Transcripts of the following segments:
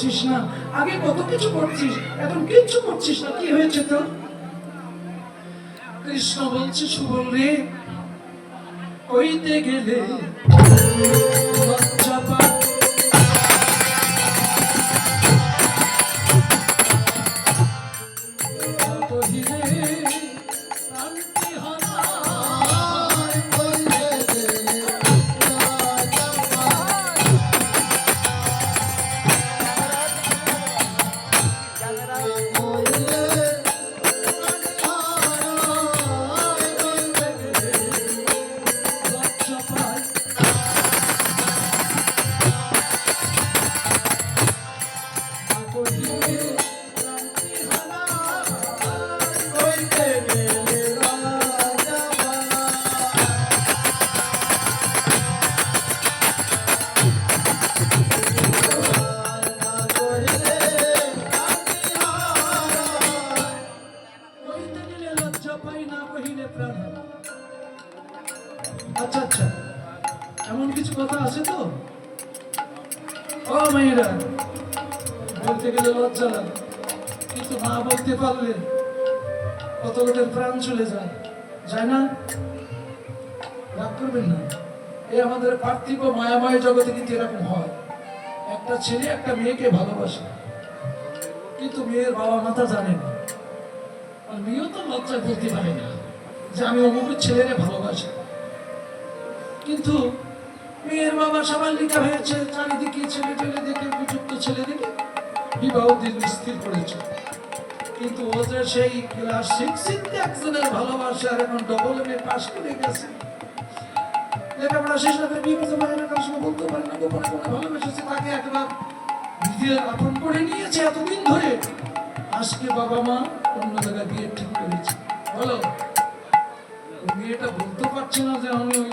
করছিস না? আগে কত কিছু করছিস? এখন কিচ্ছু করছিস না। কি হয়েছে তোর? কৃষ্ণ বলছে, সুবল রে, কইতে গেলে ও মেয়েরা বলতে গেলে লজ্জা কিন্তু না বলতে পারলে কত লোকের প্রাণ চলে যায় যায় এই আমাদের পার্থিব মায়াময় জগতে কিন্তু এরকম হয়। একটা ছেলে একটা মেয়েকে ভালোবাসে, কিন্তু মেয়ের বাবা মাতা জানে না। মেয়েও তো লজ্জা বলতে পারে না যে আমি অমুকের ছেলেরে ভালোবাসি। কিন্তু মেয়ের বাবা সবার লেখা হয়েছে, চারিদিকে ছেলে টেলে দেখে উপযুক্ত ছেলে দেখে বিবাহ দিন স্থির করেছে। কিন্তু ও যে সেই ক্লাস সিক্স একজনের ভালোবাসা আর এখন ডবল এম এ পাস করে গেছে। লেখাপড়া শেষ না করে বিয়ে করতে পারে না কারোর সঙ্গে বলতে পারে না, গোপনে গোপনে ভালোবেসেছে, তাকে একবার নিজের আপন করে নিয়েছে এতদিন ধরে। আজকে বাবা মা অন্য জায়গায় বিয়ে ঠিক করেছে। বলো, মেয়েটা বলতে পারছে না যে আমি ওই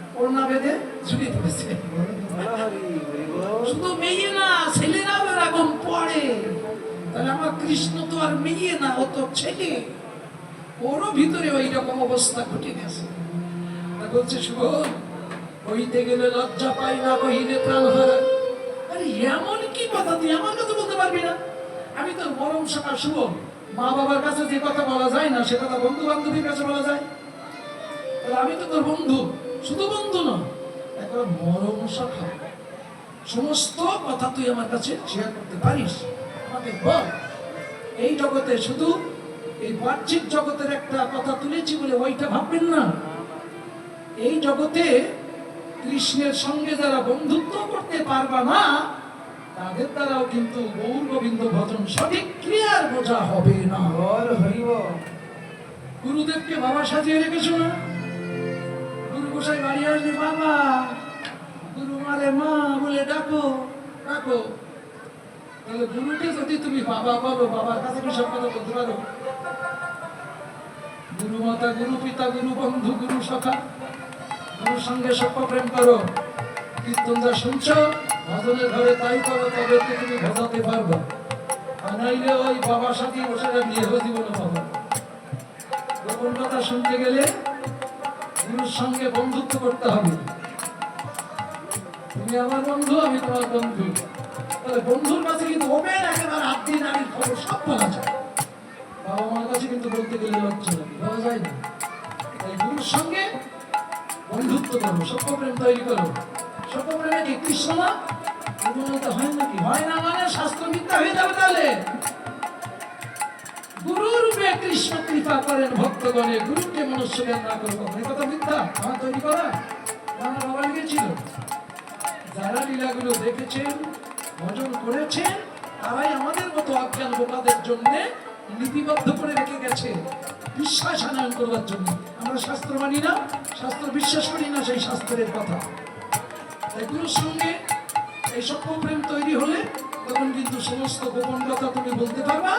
ওড়না বেঁধে ঝুলিয়ে পড়েছে শুধু মেয়ে না, ছেলেরাও এরকম পড়ে। তাহলে আমার কৃষ্ণ তো আর মেয়ে না, ও তো ছেলে। ওরও ভিতরে ওই রকম অবস্থা ঘটে গেছে। তা বলছে, শুভ কইতে গেলে লজ্জা পাই না কহিলে প্রাণ হারায় আরে, এমন কি কথা? তুই আমার কাছে বলতে পারবি না? আমি তোর মরম শাখা শুভ। মা বাবার কাছে যে কথা বলা যায় না, সে কথা বন্ধু বান্ধবীর কাছে বলা যায়। আমি তো তোর বন্ধু। শুধু বন্ধু না একবার মরম শাখা সমস্ত কথা তুই আমার কাছে শেয়ার করতে পারিস আমাকে বল। এই জগতে শুধু এই বাহ্যিক জগতের একটা কথা তুলেছি বলে ওইটা ভাববেন না। এই জগতে কৃষ্ণের সঙ্গে যারা বন্ধুত্ব করতে পারবা না তাদের দ্বারাও কিন্তু গৌর গোবিন্দ ভজন সঠিক ক্রিয়ার বোঝা হবে না। গুরুদেবকে বাবা সাজিয়ে রেখেছো না? গোসাই বাড়ি আসলে বাবা। গুরু মারে মা বলে ডাকো ডাকো। তাহলে গুরুকে যদি তুমি বাবা বলো, বাবার কাছে কি সব কথা বলতে পারো। গুরু মাতা, গুরু পিতা, গুরু বন্ধু, গুরু সখা, গুরুর সঙ্গে সভ্য প্রেম করো। কীর্তন যা শুনছ, ভজনের ঘরে তাই করো, তবে তুমি ভজাতে পারবে। আর নাইলে ওই বাবার সাথে বসে হয়ে জীবনে পাবো গোপন কথা শুনতে গেলে গুরুর সঙ্গে বন্ধুত্ব করতে হবে। তুমি আমার বন্ধু, আমি তোমার বন্ধু। তাহলে বন্ধুর কাছে কিন্তু ওপেন একেবারে হাত দিয়ে নারীর খবর সব বলা যায়। বাবা মার কাছে কিন্তু বলতে গেলে লজ্জা লাগে, বলা যায় না। তাই গুরুর সঙ্গে বন্ধুত্ব করো সত্য প্রেম তৈরি করো। সত্য প্রেমে কি কৃষ্ণ পূর্ণতা হয় নাকি? হয় না মানে মিথ্যা হয়ে যাবে তাহলে। কৃষ্ণ কৃপা করেন, ভক্তগণে গুরুকে মনুষ্য জ্ঞান না করব। এই কথা মিথ্যা আমার তৈরি করা। আমার বাবা লিখেছিল যারা লীলাগুলো দেখেছেন, ভজন করেছেন, তারাই আমাদের মতো অজ্ঞান বোকাদের জন্য লিপিবদ্ধ করে রেখে গেছে। বিশ্বাস আনয়ন করবার জন্য। আমরা শাস্ত্র মানি না, শাস্ত্র বিশ্বাস করি না সেই শাস্ত্রের কথা। তাই গুরুর সঙ্গে এই সভ্য প্রেম তৈরি হলে তখন কিন্তু সমস্ত গোপন কথা তুমি বলতে পারবা,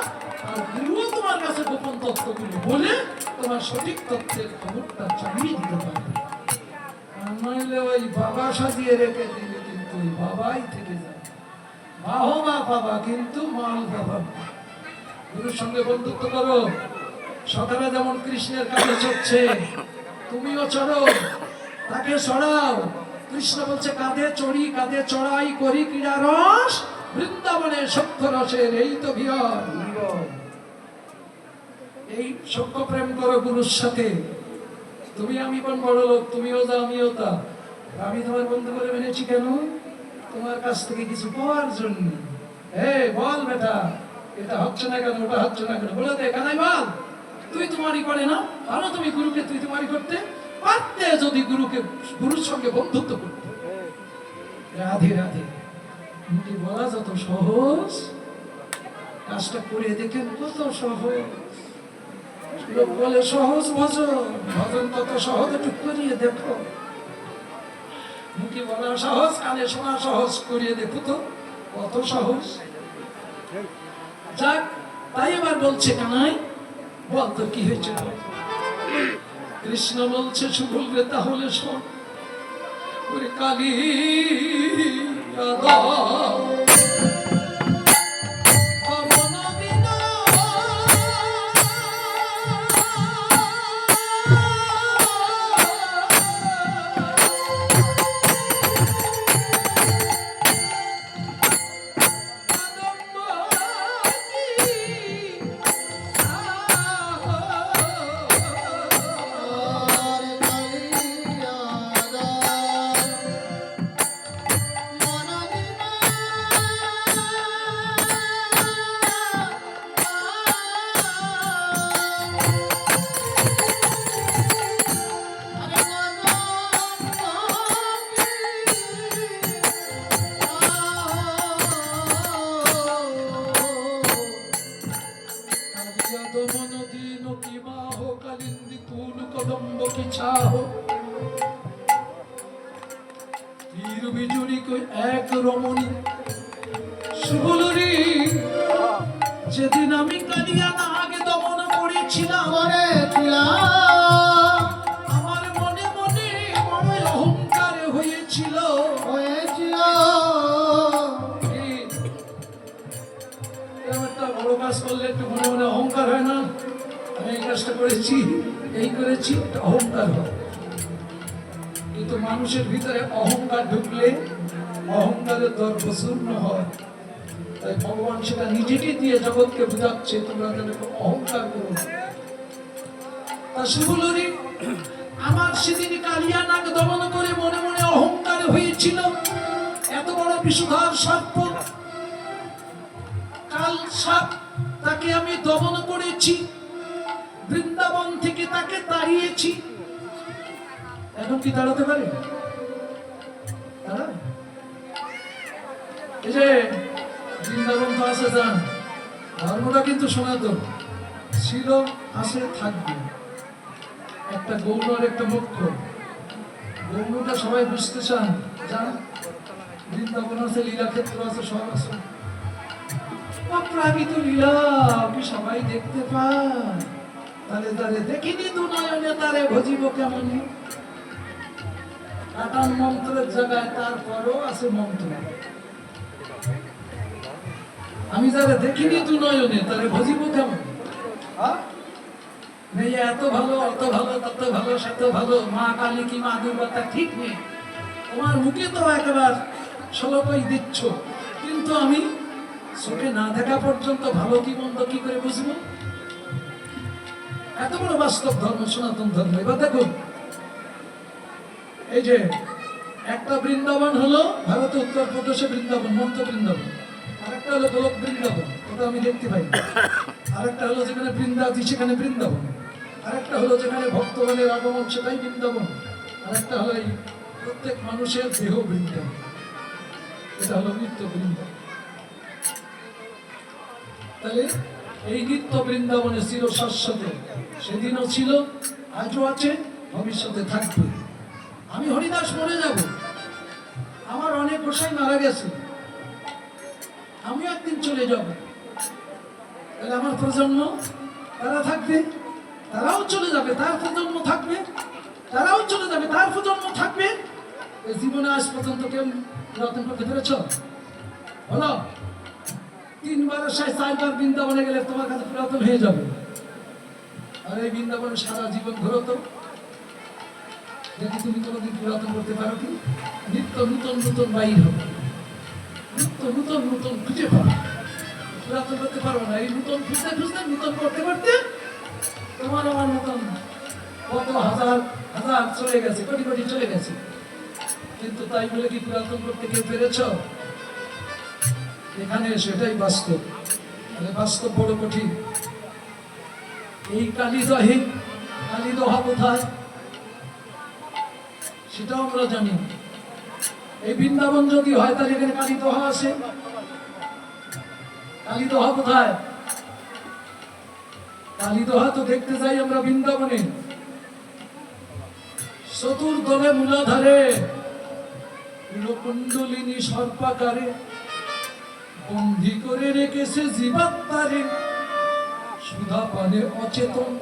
আর গুরুও তোমার কাছে গোপন তত্ত্বগুলো বলে তোমার সঠিক তত্ত্বের খবরটা জানিয়ে দিতে পারবে। নইলে ওই বাবা সাজিয়ে রেখে দিলে কিন্তু ওই বাবাই থেকে বাহবা বাবা কিন্তু মাল বাবা গুরুর সঙ্গে বন্ধুত্ব করো। সকালে যেমন কৃষ্ণের কাছে চড়ছে, তুমিও চড়ো, তাকে চড়াও কৃষ্ণ বলছে, কাঁধে চড়ি, কাঁধে চড়াই করি ক্রীড়া রস বৃন্দাবনে সত্য রসের এই তো বিয়র এই সত্য প্রেম করো গুরুর সাথে। তুমি আমি কোন বড় লোক, তুমিও তা আমিও তা। আমি তোমার বন্ধু করে মেনেছি কেন? তোমার কাছ থেকে কিছু পাওয়ার জন্য। হে বল বেটা, এটা হচ্ছে না কেন, ওটা হচ্ছে না কেন? বলে দে, কানাই বল। তুই তোমারই করে না, আরও তুমি গুরুকে তুই তোমারই করতে পারতে যদি গুরুকে, গুরুর সঙ্গে বন্ধুত্ব করতে। রাধে রাধে। মুখে বলা যত সহজ, কাজটা করে দেখেন কত সহজ। লোক বলে, সহজ ভজন ভজন কত সহজ, একটু করিয়ে দেখো। মুখে বলা সহজ, কানে শোনা সহজ, করিয়ে দেখো তো, কত সহজ। যাক, তাই এবার বলছে কানাই বল তোর কি হয়েছে? কৃষ্ণ বলছে রে তাহলে শোন, ওরে কালী 嗯 আমি কাজটা করেছি, এই করেছি অহংকার কিন্তু মানুষের ভিতরে অহংকার ঢুকলে অহংকারের দর্ভ শূন্য হয়। তাই ভগবান সেটা নিজেকে দিয়ে জগৎকে বুঝাচ্ছে, তোমরা যেন অহংকার করো আমার সেদিন কালিয়া নাগ দমন করে মনে মনে অহংকার হয়েছিল। এত বড় বিশুধার সর্প কাল সাপ তাকে আমি দমন করেছি। বৃন্দাবন থেকে তাকে তাড়িয়েছি। এখন কি দাঁড়াতে পারে? এই যে বৃন্দাবন তো আছে যান। ধর্মটা কিন্তু সনাতন। ছিল, আছে, থাকবে। একটা গৌণ আর একটা মুখ্য গৌণটা সবাই বুঝতে চান। জান? বৃন্দাবন আছে, লীলাক্ষেত্র আছে, সব আছে। অপ্রাকৃত লীলা সবাই দেখতে পায় তারে তারে দেখিনি দু তারে ভজিব কেমন? কাটান মন্ত্রের জায়গায়, তারপরও আছে মন্ত্র। আমি যারা দেখিনি দু নয়নে তারে ভজিব কেমন? হ্যাঁ? এত ভালো, অত ভালো, তত ভালো সেত ভালো, মা কালী কি মা দুর্গা ঠিক নেই। তোমার মুখে তো একবার সলকই দিচ্ছ, কিন্তু আমি চোখে না দেখা পর্যন্ত ভালো কি মন্দ কি করে বুঝব? এত বড় বাস্তব ধর্ম, সনাতন ধর্ম, এবার দেখুন। এই যে, একটা বৃন্দাবন হলো ভারতের উত্তর প্রদেশে বৃন্দাবন মন্ত বৃন্দাবন। আরেকটা হলো গোলক বৃন্দাবন, ওটা আমি দেখতে পাই। আরেকটা হলো যেখানে বৃন্দাবতী সেখানে বৃন্দাবন। আরেকটা হলো যেখানে ভক্তগণের আগমন, সেটাই বৃন্দাবন। আরেকটা হলো এই প্রত্যেক মানুষের দেহ বৃন্দাবন। এটা হলো নিত্য বৃন্দাবন। তাহলে এই নিত্য বৃন্দাবনে চির শাশ্বত। সেদিনও ছিল, আজও আছে, ভবিষ্যতে থাকবে। আমি হরিদাস মরে যাব। আমার অনেক গোসাই মারা গেছে। আমি একদিন চলে যাব। তাহলে আমার প্রজন্ম, তারা থাকবে, তারাও চলে যাবে, তার প্রজন্ম থাকবে, তারাও চলে যাবে, তার প্রজন্ম থাকবে। এই জীবনে আজ পর্যন্ত কেউ রতন করতে পেরেছ? বলো। তিনবার চারবার বৃন্দাবনে গেলে তোমার কাছে পুরাতন হয়ে যাবে। আর এই বৃন্দাবনে সারা জীবন ঘুরো তো। দেখি তুমি কোনোদিন পুরাতন করতে পারো কি? নিত্য নূতন নূতন বাইর হবে নিত্য নূতন নূতন খুঁজে পাবো পুরাতন করতে পারব না। এই নূতন খুঁজতে খুঁজতে, নূতন করতে করতে তোমার আমার মতন কত হাজার হাজার চলে গেছে, কোটি কোটি চলে গেছে। কিন্তু তাই বলে কি পুরাতন করতে কেউ পেরেছ? এখানে সেটাই বাস্তব। মানে বাস্তব বড় কঠিন। এই কালিদহে, কালিদহা কোথায়? সেটাও আমরা জানি। এই বৃন্দাবন যদি হয়, তাহলে এখানে কালিদহা আছে। কালিদহা কোথায়? কালিদহা তো দেখতে যাই আমরা বৃন্দাবনে। চতুর্দলে মূলাধারে। কুণ্ডলিনী সর্পাকারে। বন্দি করে রেখেছে জীবাত্মারে সুধা পানে অচেতন,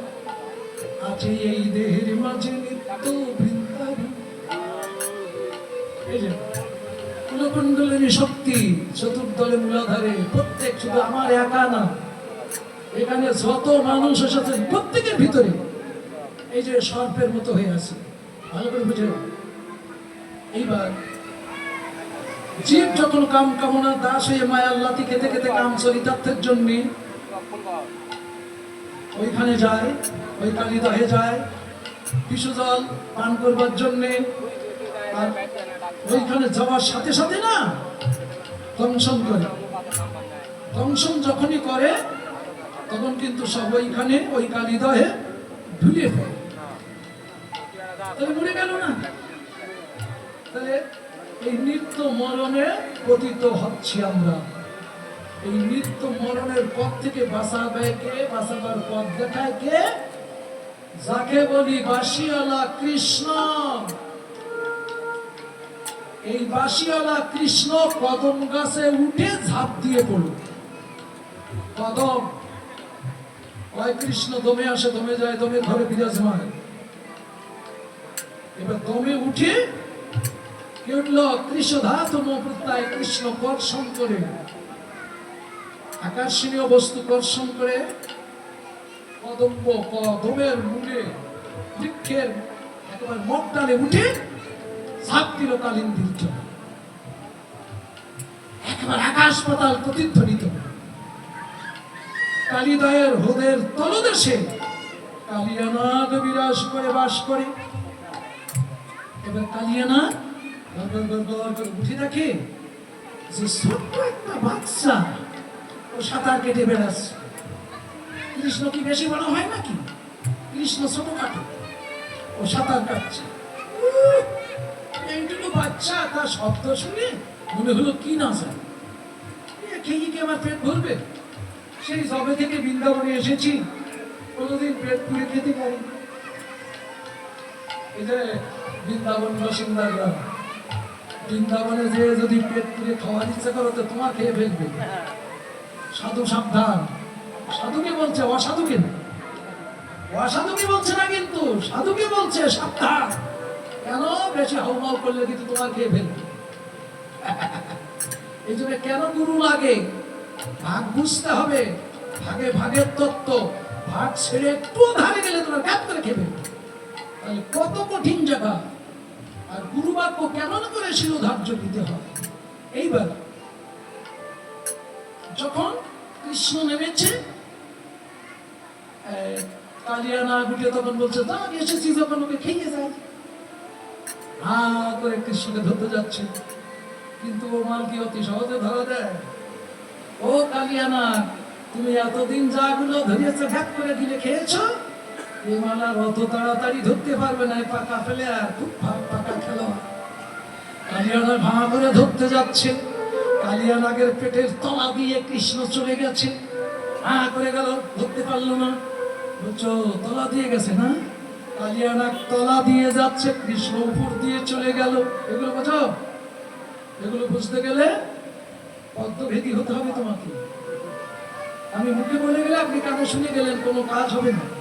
আছে এই দেহের মাঝে নিত্য কুলকুণ্ডলিনী শক্তি, চতুর্দলে মূলাধারে, প্রত্যেক শুধু আমার একা না, এখানে যত মানুষ এসেছে প্রত্যেকের ভিতরে, এই যে সর্পের মতো হয়ে আছে। ভালো করে বুঝে এইবার জীব যখন কাম কামনা দাস হয়ে মায়ার লাতি খেতে খেতে কাম চরিতার্থের জন্য ওইখানে যায় ওই কালিদহে যায় বিশু জল পান করবার জন্যে। ওইখানে যাওয়ার সাথে সাথে না দংশন করে। দংশন যখনই করে, তখন কিন্তু সব ওইখানে, ওই কালিদহে ঢুলিয়ে পড়ে। তাহলে মরে গেল না? তাহলে এই নিত্য মরণে পতিত হচ্ছি আমরা। এই নিত্য মরণের পথ থেকে বাঁচাবে কে? বাঁচাবার পথ দেখায় কে? যাকে বলি বাসিওয়ালা কৃষ্ণ। এই বাসিওয়ালা কৃষ্ণ কদম গাছে উঠে ঝাঁপ দিয়ে পড়ল। কদম। কয় কৃষ্ণ, দমে আসে, দমে যায়, দমে ঘরে বিরাজমান এবার দমে উঠে কি উঠল কৃষ্ণ ধাতম প্রত্যয় কৃষ্ণ কর্ষণ করে আকর্ষণীয় বস্তু কর্ষণ করে কদম্ব কদমের মূলে বৃক্ষের একেবারে মগডালে উঠে ঝাঁপ দিল কালিন্দির জন্য একেবারে আকাশ পাতাল প্রতিধ্বনিত। কালিদয়ের হ্রদের তলদেশে কালিয়ানাগ বিরাজ করে বাস করে। এবার কালিয়ানা উঠে দেখে যে ছোট্ট একটা বাচ্চা ও সাঁতার কেটে বেড়াচ্ছে। কৃষ্ণ কি বেশি বড় হয় নাকি? কৃষ্ণ ছোট ও সাঁতার কাটছে। এইটুকু বাচ্চা, তার শব্দ শুনে মনে হলো কি না যায় খেয়ে কি আমার পেট ভরবে? সেই সবে থেকে বৃন্দাবনে এসেছি। কোনোদিন পেট পুড়ে খেতে পারি যে বৃন্দাবন বাসিন্দারা বৃন্দাবনে যে যদি পেট খাওয়ার ইচ্ছা করো, তো তোমার খেয়ে ফেলবে। সাধু সাবধান। সাধুকে বলছে, অসাধুকে। না অসাধুকে বলছে না কিন্তু, সাধুকে বলছে, সাবধান। কেন বেশি হাউমাউ করলে কিন্তু তোমার খেয়ে ফেলবে? এই জন্য কেন গুরু লাগে? ভাগ বুঝতে হবে। ভাগে ভাগের তত্ত্ব। ভাগ ছেড়ে একটু ধারে গেলে তোমার করে খেবে তাহলে কত কঠিন জায়গা। আর গুরু বাক্য কেমন করে শিরোধার্য দিতে হয় এইবার, যখন কৃষ্ণ নেমেছে কালিয়া না গুটে তখন বলছে এসেছি, যখন ওকে খেয়ে যায় হা করে কৃষ্ণকে ধরতে যাচ্ছে। কিন্তু ও মাল কি অতি সহজে ধরা দেয়? ও কালিয়ানা, তুমি এতদিন যাগুলো ধরিয়েছো ভ্যাক করে দিলে খেয়েছো? এই মাল আর অত তাড়াতাড়ি ধরতে পারবে না পাকা ফেলে আর খুব পাকা খেলো। কালিয়ানা ভাঙা করে ধরতে যাচ্ছে। কালিয়ানাগের পেটের তলা দিয়ে কৃষ্ণ চলে গেছে। হা করে গেল, ধরতে পারল না। বুঝছ তলা দিয়ে গেছে না? কালিয়ানাগ তলা দিয়ে যাচ্ছে, কৃষ্ণ উপর দিয়ে চলে গেল। এগুলো বোঝো? এগুলো বুঝতে গেলে পদ্মভেদী হতে হবে তোমাকে। আমি মুখে বলে গেলে আপনি কানে শুনে গেলেন, কোনো কাজ হবে না।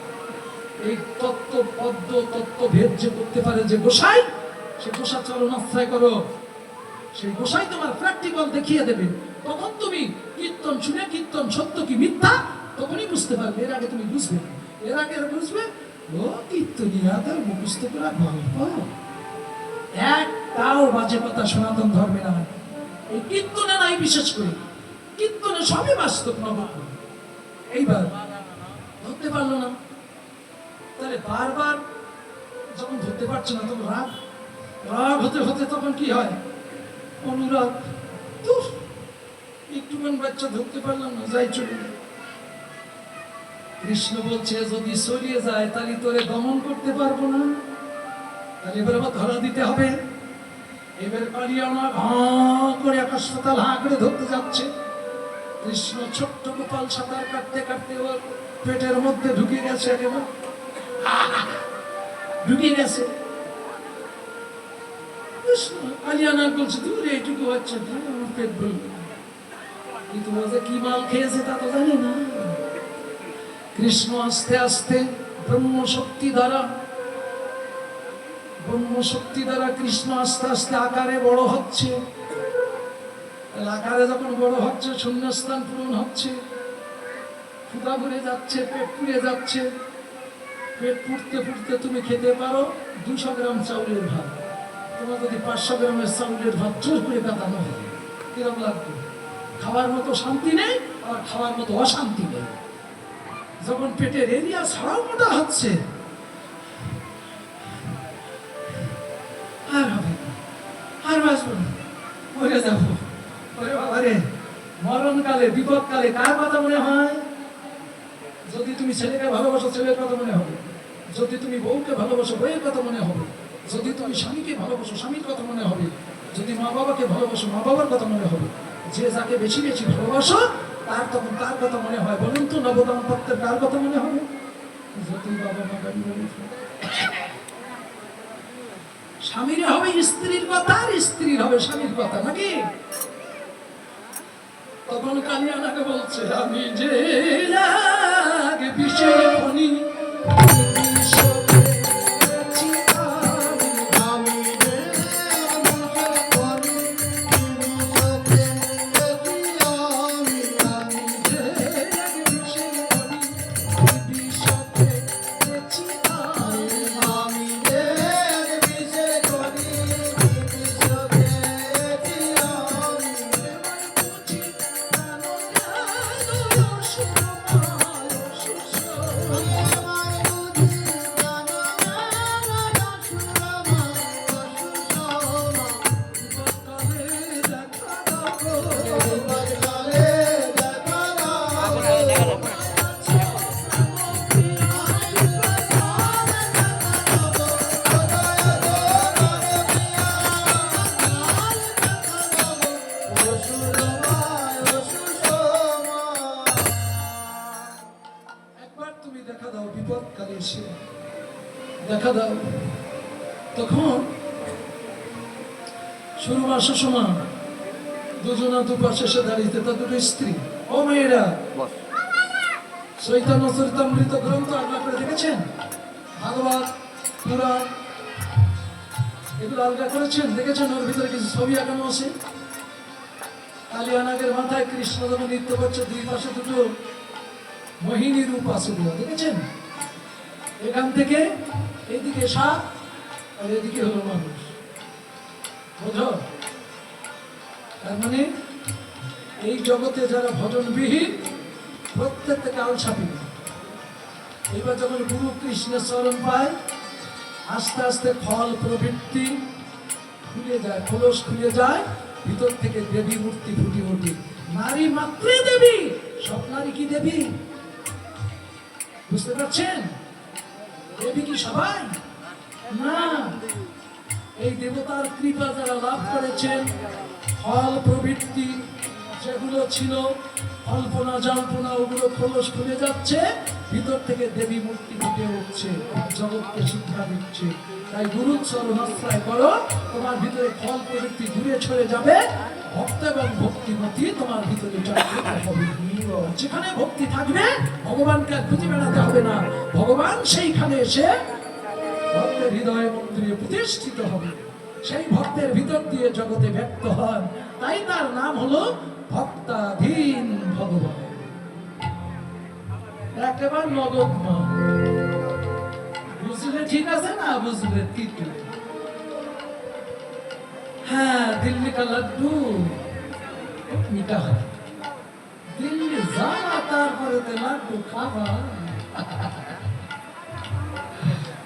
এই তত্ত্ব পদ্ম তত্ত্ব ভেদ যে করতে পারে যে গোসাই, সে গোসা চরণ আশ্রয় করো। সেই গোসাই তোমার প্র্যাকটিক্যাল দেখিয়ে দেবে। তখন তুমি কীর্তন শুনে কীর্তন সত্য কি মিথ্যা, তখনই বুঝতে পারবে। এর আগে তুমি বুঝবে এর আগে বুঝবে? ও কীর্তনিয়া তার মুখস্থ করা গল্প। একটাও বাজে কথা সনাতন ধর্মে না এই কীর্তনে নাই বিশেষ করে। কীর্তনে সবই বাস্তব নবাব। এইবার ধরতে পারল না। তাহলে বারবার যখন ধরতে পারছে না তখন রাগ রাগ হতে হতে তখন কি হয়? অনুরাগ তুফ, একটুখানি বাচ্চা ধরতে পারলাম না যাই চলে কৃষ্ণ বলছে যদি সরিয়ে যায় তাহলে তোরে দমন করতে পারব না। তাহলে এবার আবার ধরা দিতে হবে। এবার পারি আমার করে আকাশ পাতাল হাঁ করে ধরতে যাচ্ছে। কৃষ্ণ ছোট্ট গোপাল সাঁতার কাটতে কাটতে ওর পেটের মধ্যে ঢুকে গেছে একেবারে। ঢুকে গেছে কালিয়ানার বলছে কিন্তু কি মাল খেয়েছে তা তো জানি না। কৃষ্ণ আস্তে আস্তে ব্রহ্ম শক্তি দ্বারা ব্রহ্ম শক্তি দ্বারা কৃষ্ণ আস্তে আস্তে আকারে বড় হচ্ছে। আকারে যখন বড় হচ্ছে, শূন্যস্থান পূরণ হচ্ছে, ফুটা ভরে যাচ্ছে, পেট পুড়ে যাচ্ছে। পেট পুড়তে পুড়তে তুমি খেতে পারো দুশো গ্রাম চাউলের ভাত। তোমার যদি পাঁচশো গ্রামের চাউলের ভাত চোর করে কাটানো হয়, কিরম লাগবে? খাওয়ার মতো শান্তি নেই আর খাওয়ার মতো অশান্তি নেই। যখন পেটের এরিয়া ছাড়াও মোটা হচ্ছে, আর হবে আর বাঁচবো না। মরে যাব। ওরে মরণকালে, বিপদকালে কার কথা মনে হয়? যদি তুমি ছেলেকে ভালোবাসো, ছেলের কথা মনে হবে। যদি তুমি বউকে ভালোবাসো, বউয়ের কথা মনে হবে। যদি তুমি স্বামীকে ভালোবাসো, স্বামীর কথা মনে হবে। যদি মা বাবাকে ভালোবাসো, মা বাবার কথা মনে হবে। যে যাকে বেশি বেশি ভালোবাসো, তার তখন তার কথা মনে হয়। বলুন তো, নবদম্পত্যের কার কথা মনে হবে? যদি বাবা মা গাড়ি স্বামীর হবে স্ত্রীর কথা, আর স্ত্রীর হবে স্বামীর কথা, নাকি? তখন কালিয়ানাকে বলছে, আমি যে লাগে দুজনা দুপাশে এসে দাঁড়িয়ে তা দুটো স্ত্রী। ও মেয়েরা চৈতন্য চরিতামৃত গ্রন্থ আল্লাহ করে দেখেছেন? ভাগবত পুরাণ এগুলো আলগা করেছেন? দেখেছেন? ওর ভিতরে কিছু ছবি আঁকানো আছে? কালিয়ানাগের মাথায় কৃষ্ণ যখন নৃত্য করছে দুই পাশে দুটো মোহিনী রূপ আছে দেখেছেন? এখান থেকে এদিকে সাপ আর এদিকে হলো মানুষ। বোঝো? তার মানে এই জগতে যারা ভজনবিহীন প্রত্যেকটা কাল ছাপিবে এবার যখন গুরু কৃষ্ণের চরণ পায়, আস্তে আস্তে ফল প্রবৃত্তি খুলে যায়, খোলস খুলে যায়, ভিতর থেকে দেবী মূর্তি ফুটি ওঠে। নারী মাত্রই দেবী, সব নারী কি দেবী? বুঝতে পারছেন? দেবী কি সবাই? না। এই দেবতার কৃপা যারা লাভ করেছেন, ফল প্রবৃত্তি যেগুলো ছিল অল্পনা জল্পনা ওগুলো খোলস খুলে যাচ্ছে, ভিতর থেকে দেবী মূর্তি ফুটে উঠছে জগৎকে শিক্ষা দিচ্ছে। তাই গুরু চরণাশ্রয় করো, তোমার ভিতরে ফল প্রবৃত্তি দূরে ছড়ে যাবে, ভক্ত এবং ভক্তিমতি তোমার ভিতরে যেখানে ভক্তি থাকবে, ভগবানকে খুঁজে বেড়াতে হবে না। ভগবান সেইখানে এসে ভক্তের হৃদয় মন্দিরে প্রতিষ্ঠিত হবে। সেই ভক্তের ভিতর দিয়ে জগতে ব্যক্ত হন। তাই তার নাম হলো ভক্তাধীন ভগবান। একেবারে নগদ বুঝলে ঠিক আছে না? বুঝলে ঠিক হ্যাঁ দিল্লি কা লাড্ডু। মিঠা হয়। দিল্লি যাওয়া তারপরে লাড্ডু খাবা।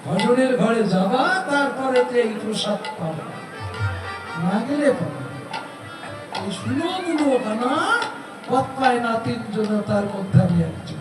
ভজনের ঘরে যাবা, তারপরে এই প্রসাদ পাবা। না গেলে পাবা। শুনো মুনো না পথ পায় না তিনজন তার মধ্যে আমি একজন।